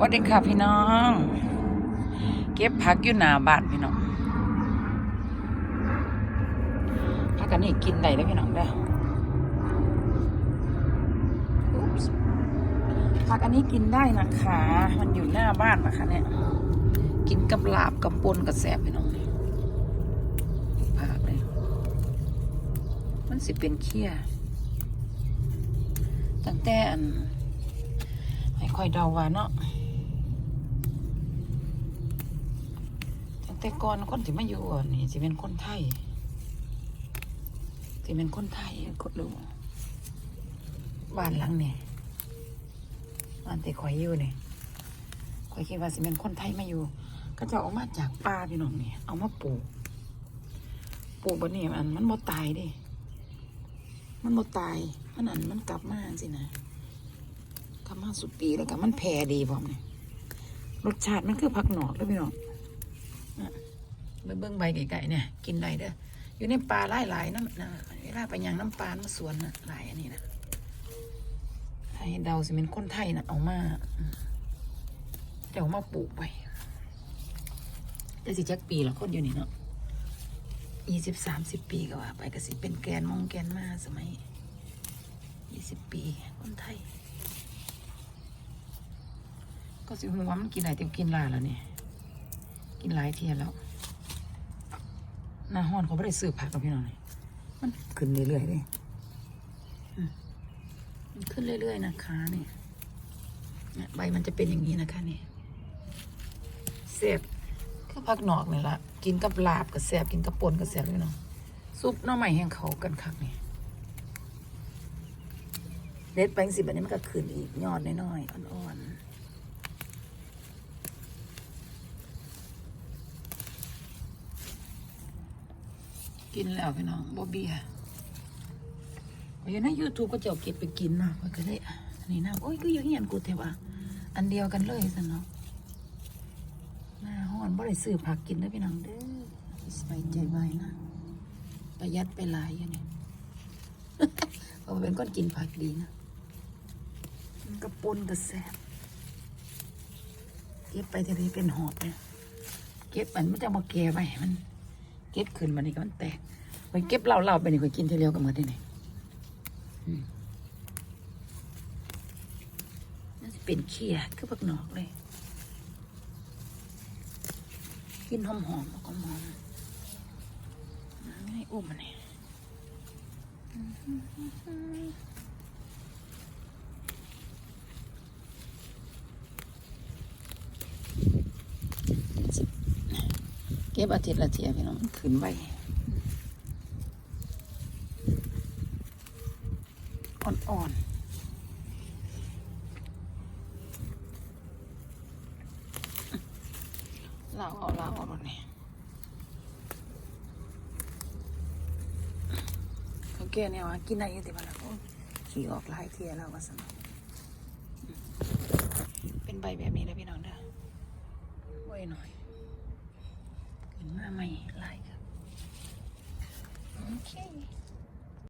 วัสดีค่ะพี่น้อง เก็บผักอยู่หน้าบ้านพี่น้องผักอันนี้กินได้แล้วพี่น้องเด้ผักอันนี้กินได้นะคะ มันอยู่หน้าบ้านนะคะเนี่ย กินกับลาบกับปนกับแสบพี่น้องผักเลยมันสิเป็นเคี้ยตั้งแต่อัน ไม่ค่อยเดาว่าเนาะแต่ก่อนคนที่มาอยู่อะนี่จะเป็นคนไทยจะเป็นคนไทยก็รู้บ้านหลังนี่บ้านที่ข่อยอยู่นี่ข่อยคิดว่าสิเป็นคนไทยมาอยู่ ก็จะเอามาจากป่าพี่น้องนี่เอามาปลูกปลูกบนนี้มันมันบ่ตายดิมันบ่ตายมันอันมันกลับมาสินะ กำมาสุปีแล้วก็มันแพรดีพร้อมเนี่ยรสชาติมันคือผักหนอกแล้วพี่น้องนะเบิ่งเบิ่งใบไก่ๆเนี่ย กินได้เด้ออยู่ในปลาหลายๆน้ำนะเวลาไปย่างน้ำปลาน้ำสวนนะหลายอันนี้นะให้เดาสิเป็นคนไทยนะเอามาเดี๋ยวมาปลูกไปแต่สิจักปีละคนอยู่นี่เนาะยี่สิบสามสิบปีก็ว่า ไปก็สิเป็นแกนมองแกนมาสมัยยี่สิบปีคนไทย ก็สิหัวมันกินหลายเตียวกินหลายแล้วเนี่ยกินหลายเทียนแล้วหน้าห้อนเขาไม่ได้ซื้อผักกับพี่น้องเลยมันขึ้นเรื่อยๆเลยอืมมันขึ้นเรื่อยๆนะคะเนี่ยใบมันจะเป็นอย่างนี้นะคะเนี่ยเสียบคือผักหนอกนี่ละกินกับลาบกับแสบกินกับปนกับแสบพี่น้องซุปน้ำใหม่แห้งเขากันคักนี่เด็ดไปสิแบบนี้มันก็ขึ้นอีกยอดน้อยๆอ่อนๆ กินแล้วพี่น้องบอบเบียอยู่ในยูทูบก็จะเอาเก็บไปกินนะมันก็เลยอันนี้นะโอ้ยก็ยังเห็นกูแต่ว่าอันเดียวกันเลยสิเนาะหน้าห้อนบ่ได้ซื้อผักกินนะพี่น้องเด้อสบายใจไว้นะประหยัดไปหลายอย่างนี้เพราะเป็นคนกินผักดีนะกระปนกระแสบเก็บไปทีนี้เป็นหอบเนี่ยเก็บมันไม่จะมาแก่ไว้มัน ก็บขึ้นมานี่ก็มันแตกไปเก็บเหล้าๆไปนี่ก็กินทีเดียวกันหมดได้นี่อืมนั่นสิเป็นเขี้ยคือผักหนอกเลย กินหอมๆแล้วก็หอมไม่อุ้มมันนี่ เก็บอาทิตย์ละเทียพี่น้องมันขึ้นไว้อ่อนๆเราเอาเราเอาหมดนี่เขาแก่เนี่ยว่ากินได้อยังติบ้าแล้วขี่ออกหลายเทียแล้วว่าสนองเป็นใบแบบนี้นะพี่น้องเด้อไว้หน่อยขึ้น มาใหม่ไลายครับ โอเค